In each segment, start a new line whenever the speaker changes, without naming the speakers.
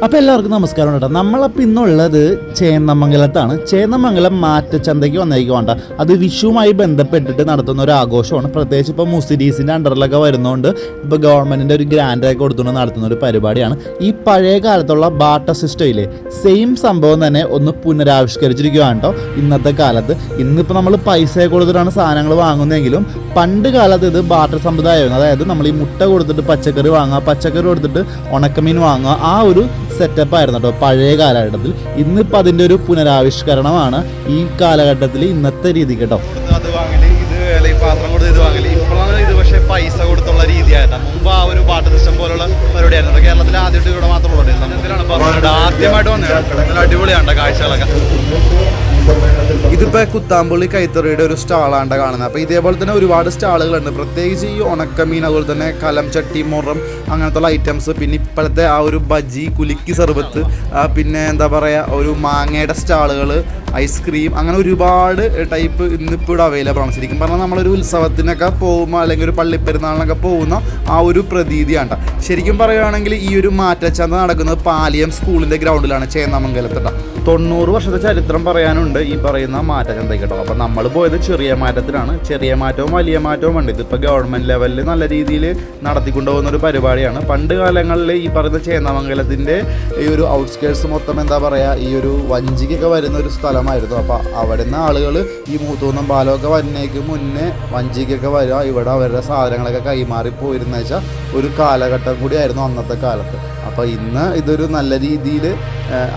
അപ്പോൾ എല്ലാവർക്കും നമസ്കാരം കേട്ടോ നമ്മളപ്പോൾ ഇന്നുള്ളത് ചേന്നമംഗലത്താണ്. ചേന്നമംഗലം മാറ്റച്ചന്തയ്ക്ക് വന്നേക്കുവാണ്ട അത് വിഷുവുമായി ബന്ധപ്പെട്ടിട്ട് നടത്തുന്ന ഒരു ആഘോഷമാണ്. പ്രത്യേകിച്ച് ഇപ്പോൾ മുസിരീസിന്റെ അണ്ടറിലൊക്കെ വരുന്നതുകൊണ്ട് ഇപ്പോൾ ഗവൺമെന്റിന്റെ ഒരു ഗ്രാൻഡൊക്കെ കൊടുത്തുകൊണ്ട് നടത്തുന്ന ഒരു പരിപാടിയാണ്. ഈ പഴയ കാലത്തുള്ള ബാട്ട സിസ്റ്റം ഇല്ലേ? സെയിം സംഭവം തന്നെ ഒന്ന് പുനരാവിഷ്കരിച്ചിരിക്കുകയാണ് കേട്ടോ ഇന്നത്തെ കാലത്ത്. ഇന്നിപ്പോൾ നമ്മൾ പൈസ കൊടുത്തിട്ടാണ് സാധനങ്ങൾ വാങ്ങുന്നതെങ്കിലും പണ്ട് കാലത്ത് ഇത് ബാട്ടർ സമ്പ്രദായമായിരുന്നു. അതായത് നമ്മൾ ഈ മുട്ട കൊടുത്തിട്ട് പച്ചക്കറി വാങ്ങുക പച്ചക്കറി കൊടുത്തിട്ട് ഉണക്കമീൻ വാങ്ങുക ആ ഒരു സെറ്റപ്പ് ആയിരുന്നു കേട്ടോ പഴയ കാലഘട്ടത്തിൽ. ഇന്നിപ്പോൾ അതിന്റെ ഒരു പുനരാവിഷ്കരണമാണ് ഈ കാലഘട്ടത്തിൽ ഇന്നത്തെ രീതി കേട്ടോ
അത് വാങ്ങൽ ഇത് പാത്രം കൊടുത്ത് ഇത് വാങ്ങൽ. ഇപ്പോഴാണ് ഇത് പക്ഷേ പൈസ കൊടുത്തുള്ള രീതിയായിട്ടാണ് മുമ്പ് ആ ഒരു പാട്ട് സിസ്റ്റം പോലുള്ള പരിപാടിയായിരുന്നു. കേരളത്തിൽ ആദ്യമായിട്ട് ഇവിടെ മാത്രമേ ഉള്ളൂ ആദ്യമായിട്ട് വന്നത് അടിപൊളിയാണ് കാഴ്ചകളൊക്കെ. ഇതിപ്പോ കുത്താമ്പുള്ളി കൈത്തറിയുടെ ഒരു സ്റ്റാളാണ് കാണുന്നത്. അപ്പോൾ ഇതേപോലെ തന്നെ ഒരുപാട് സ്റ്റാളുകളുണ്ട്. പ്രത്യേകിച്ച് ഈ ഉണക്കമീൻ അതുപോലെ തന്നെ കലം ചട്ടി മുറം അങ്ങനത്തെ ഐറ്റംസ് പിന്നെ ഇപ്പോഴത്തെ ആ ഒരു ബജി കുലുക്കി സർബത്ത് പിന്നെ എന്താ പറയുക ഒരു മാങ്ങയുടെ സ്റ്റാളുകൾ ഐസ്ക്രീം അങ്ങനെ ഒരുപാട് ടൈപ്പ് ഇന്നിപ്പോൾ ഇവിടെ അവൈലബിൾ ആണ്. ശരിക്കും പറഞ്ഞാൽ നമ്മളൊരു ഉത്സവത്തിനൊക്കെ പോകുമ്പോൾ അല്ലെങ്കിൽ ഒരു പള്ളിപ്പെരുന്നാളിനൊക്കെ പോകുന്ന ആ ഒരു പ്രതീതിയാണ്. ശരിക്കും പറയുകയാണെങ്കിൽ ഈ ഒരു മാറ്റച്ചന്ത നടക്കുന്നത് പാലിയം സ്കൂളിന്റെ ഗ്രൗണ്ടിലാണ് ചേന്നമംഗലത്ത് ട്ടോ. തൊണ്ണൂറ് വർഷത്തെ ചരിത്രം പറയാനുണ്ട് ഈ പറയുന്ന മാറ്റച്ചന്തയ്ക്ക് കേട്ടോ അപ്പം നമ്മൾ പോയത് ചെറിയ മാറ്റത്തിലാണ്. ചെറിയ മാറ്റവും വലിയ മാറ്റവും ഉണ്ട്. ഇതിപ്പോൾ ഗവൺമെന്റ് ലെവലിൽ നല്ല രീതിയിൽ നടത്തിക്കൊണ്ടുപോകുന്ന ഒരു പരിപാടിയാണ്. പണ്ട് കാലങ്ങളിൽ ഈ പറയുന്ന ചേന്നമംഗലത്തിന്റെ ഈ ഒരു ഔട്ട്സ്കേഴ്സ് മൊത്തം എന്താ പറയുക ഈ ഒരു വഞ്ചിക്കൊക്കെ വരുന്ന ഒരു സ്ഥലമായിരുന്നു. അപ്പോൾ അവിടെ നിന്ന് ആളുകൾ ഈ മൂത്തൂന്നും പാലമൊക്കെ വരുന്നേക്ക് മുന്നേ വഞ്ചിക്കൊക്കെ വരിക ഇവിടെ അവരുടെ സാധനങ്ങളൊക്കെ കൈമാറി പോയിരുന്ന വെച്ചാൽ ഒരു കാലഘട്ടം കൂടിയായിരുന്നു അന്നത്തെ കാലത്ത്. അപ്പോൾ ഇന്ന് ഇതൊരു നല്ല രീതിയിൽ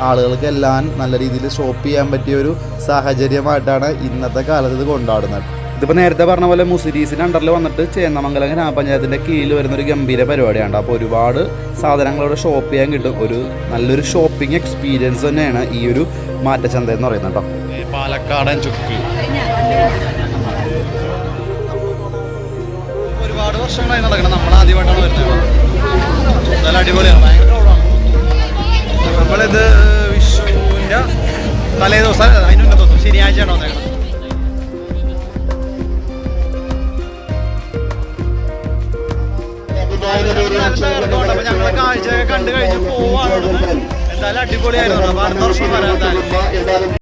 ആളുകൾക്ക് എല്ലാം നല്ല രീതിയിൽ ഷോപ്പ് ചെയ്യാൻ പറ്റിയ ഒരു സാഹചര്യമായിട്ടാണ് ഇന്നത്തെ കാലത്ത് ഇത് കൊണ്ടാടുന്നത്. ഇതിപ്പോൾ നേരത്തെ പറഞ്ഞ പോലെ മുസിരീസിന്റെ അണ്ടറിൽ വന്നിട്ട് ചേന്നമംഗലം ഗ്രാമപഞ്ചായത്തിന്റെ കീഴിൽ വരുന്ന ഒരു ഗംഭീര പരിപാടിയാണ്. അപ്പോൾ ഒരുപാട് സാധനങ്ങളോട് ഷോപ്പ് ചെയ്യാൻ കിട്ടും. ഒരു നല്ലൊരു ഷോപ്പിംഗ് എക്സ്പീരിയൻസ് തന്നെയാണ് ഈ ഒരു മാറ്റച്ചന്ത എന്ന് പറയുന്നത് കേട്ടോ. പാലക്കാടൻ ചുക്ക്. ഒരുപാട് വർഷങ്ങളായി നടക്കണം നമ്മൾ ആദ്യമായിട്ടാണ് വരുന്നത് നല്ല അടിപൊളിയാണ്. നമ്മളിത് വിഷുവിന്റെ തലേ ദിവസം കാഴ്ചയൊക്കെ കണ്ടു കഴിഞ്ഞ് പോവാണ്. എന്തായാലും അടിപൊളിയായിരുന്നു. അടുത്ത വർഷം